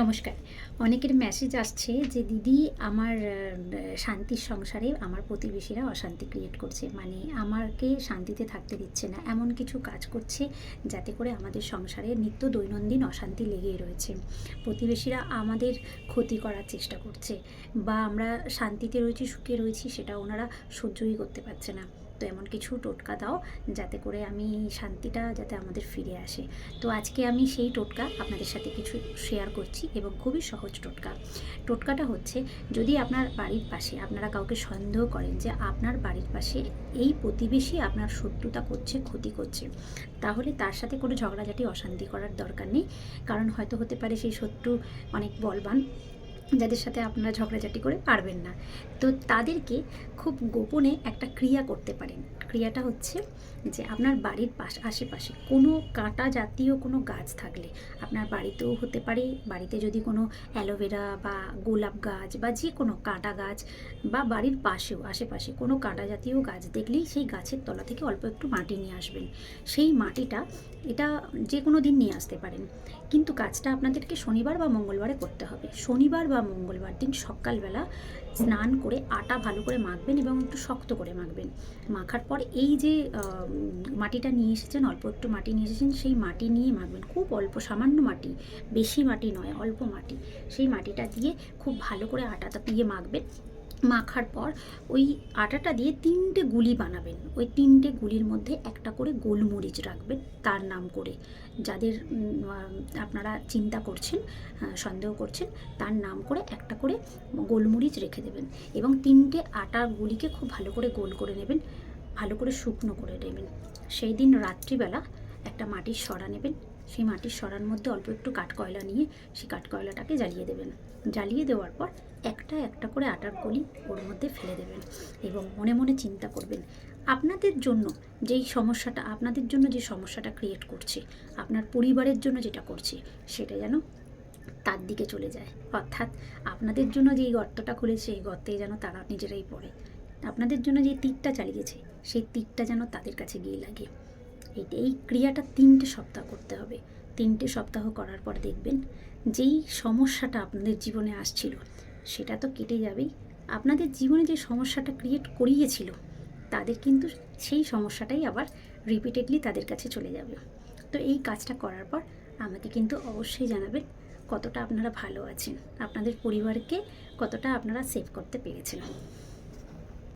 নমস্কার। অনেকের মেসেজ আসছে যে, দিদি, আমার শান্তির সংসারে আমার প্রতিবেশীরা অশান্তি ক্রিয়েট করছে। মানে আমাকে শান্তিতে থাকতে দিচ্ছে না। এমন কিছু কাজ করছে যাতে করে আমাদের সংসারে নিত্য দৈনন্দিন অশান্তি লেগেই রয়েছে। প্রতিবেশীরা আমাদের ক্ষতি করার চেষ্টা করছে বা আমরা শান্তিতে রয়েছি, সুখে রয়েছি, সেটা ওনারা সহ্যই করতে পারছে না। তো এমন কিছু টোটকা দাও যাতে করে আমি শান্তিটা যাতে আমাদের ফিরে আসে। তো আজকে আমি সেই টোটকা আপনাদের সাথে কিছু শেয়ার করছি এবং খুবই সহজ টোটকা। টোটকাটা হচ্ছে, যদি আপনার বাড়ির পাশে আপনারা কাউকে সন্দেহ করেন যে আপনার বাড়ির পাশে এই প্রতিবেশী আপনার শত্রুতা করছে, ক্ষতি করছে, তাহলে তার সাথে কোনো ঝগড়াঝাটি, অশান্তি করার দরকার নেই। কারণ হয়তো হতে পারে সেই শত্রু অনেক বলবান যাদের সাথে আপনারা ঝগড়াঝাটি করে পারবেন না। তো তাদেরকে খুব গোপনে একটা ক্রিয়া করতে পারেন। ক্রিয়াটা হচ্ছে যে আপনার বাড়ির পাশ, আশেপাশে কোনো কাঁটা জাতীয় কোনো গাছ থাকলে আপনার বাড়িতেও হতে পারে। বাড়িতে যদি কোনো অ্যালোভেরা বা গোলাপ গাছ বা যে কোনো কাঁটা গাছ বা বাড়ির পাশেও, আশেপাশে কোনো কাঁটা জাতীয় গাছ দেখলেই সেই গাছের তলা থেকে অল্প একটু মাটি নিয়ে আসবেন। সেই মাটিটা এটা যে কোনো দিন নিয়ে আসতে পারেন। কিন্তু কাজটা আপনাদেরকে শনিবার বা মঙ্গলবারে করতে হবে। শনিবার বা মঙ্গলবার দিন সকালবেলা স্নান করে আটা ভালো করে মাখবেন এবং একটু শক্ত করে মাখবেন। মাখার পর এই যে মাটিটা নিয়ে এসেছেন, অল্প একটু মাটি নিয়ে এসেছেন, সেই মাটি নিয়ে মাখবেন। খুব অল্প, সামান্য মাটি, বেশি মাটি নয়, অল্প মাটি। সেই মাটিটা দিয়ে খুব ভালো করে আটাটা দিয়ে মাখবেন। মাখার পর ওই আটাটা দিয়ে তিনটে গুলি বানাবেন। ওই তিনটে গুলির মধ্যে একটা করে গোলমরিচ রাখবেন তার নাম করে। যাদের আপনারা চিন্তা করছেন সন্দেহ করছেন, তার নাম করে একটা করে গোলমরিচ রেখে দেবেন এবং তিনটে আটার গুলিকে খুব ভালো করে গোল করে নেবেন, ভালো করে শুকনো করে নেবেন। সেই দিন রাত্রিবেলা একটা মাটির সরা নেবেন সেই মাটির সরার মধ্যে অল্প একটু কাঠকয়লা নিয়ে সেই কাঠকয়লাটাকে জ্বালিয়ে দেবেন। জ্বালিয়ে দেওয়ার পর একটা একটা করে আটার কলি ওর মধ্যে ফেলে দেবেন এবং মনে মনে চিন্তা করবেন, আপনাদের জন্য যেই সমস্যাটা, আপনাদের জন্য যে সমস্যাটা ক্রিয়েট করছে, আপনার পরিবারের জন্য যেটা করছে, সেটা যেন তার দিকে চলে যায়। অর্থাৎ আপনাদের জন্য যেই গর্তটা খুলেছে, এই গর্তে যেন তারা নিজেরাই পড়ে। আপনাদের জন্য যে তীরটা চালিয়েছে, সেই তীরটা যেন তাদের কাছে গিয়ে লাগে। এই ক্রিয়াটা তিনটে সপ্তাহ করতে হবে। তিনটে সপ্তাহ করার পর দেখবেন যেই সমস্যাটা আপনাদের জীবনে আসছিল, সেটা তো কেটে যাবেই। আপনাদের জীবনে যে সমস্যাটা ক্রিয়েট করিয়েছিল, তাদের কিন্তু সেই সমস্যাটাই আবার রিপিটেডলি তাদের কাছে চলে যাবে। তো এই কাজটা করার পর আমাকে কিন্তু অবশ্যই জানাবেন কতটা আপনারা ভালো আছেন, আপনাদের পরিবারকে কতটা আপনারা সেভ করতে পেরেছেন।